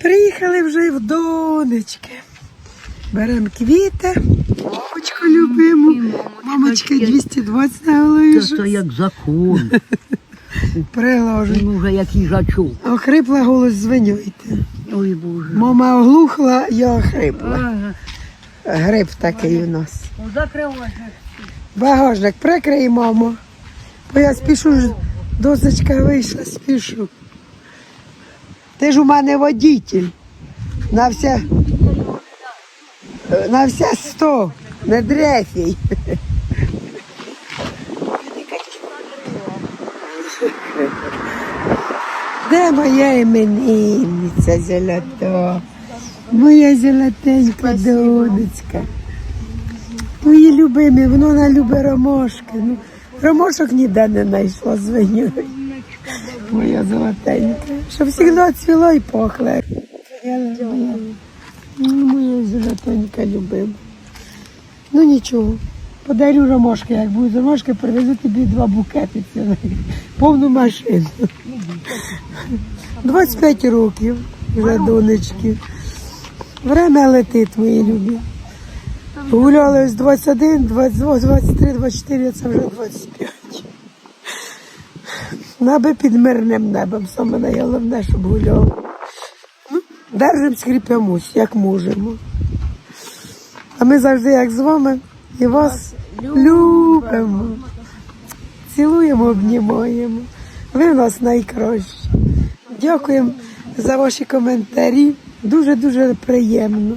Приїхали вже в донечки. Беремо квіти, мамочку любиму. Мамочки 220 на голові. Це то як закон. Приложу. Він уже як їжачок. Охрипла голос звенюйте. Ой Боже. Мама оглухла, я охрипла. Гриб такий у нас. Ну, Закривай. Багажник прикрий, мамо. Бо я спішу, досочка вийшла, спішу. Ти ж у мене водитель. На все, на все сто, не дрефій. Де моя іменинниця золота? Моя золотенька донечка. Мої любимі, воно на любе ромашки. Ну, ромашок ніде не знайшла звиню. Моя золотенька. Щоб завжди цвіло і пахло. Моя, ну, моя золотенька любима. Ну нічого. Подарю ромашки, як будуть ромашки, привезу тобі два букети повну машину. 25 років вже донечки. Время летить, мої любі. Гуляли з 21, 22, 23, 24, це вже 25. Наби під мирним небом, саме найголовне, щоб гуляли. Ну, Держимо, скріпимось, як можемо. А ми завжди, як з вами, і вас любимо. Цілуємо, обнімаємо. Ви в нас найкращі. Дякуємо за ваші коментарі. Дуже-дуже приємно.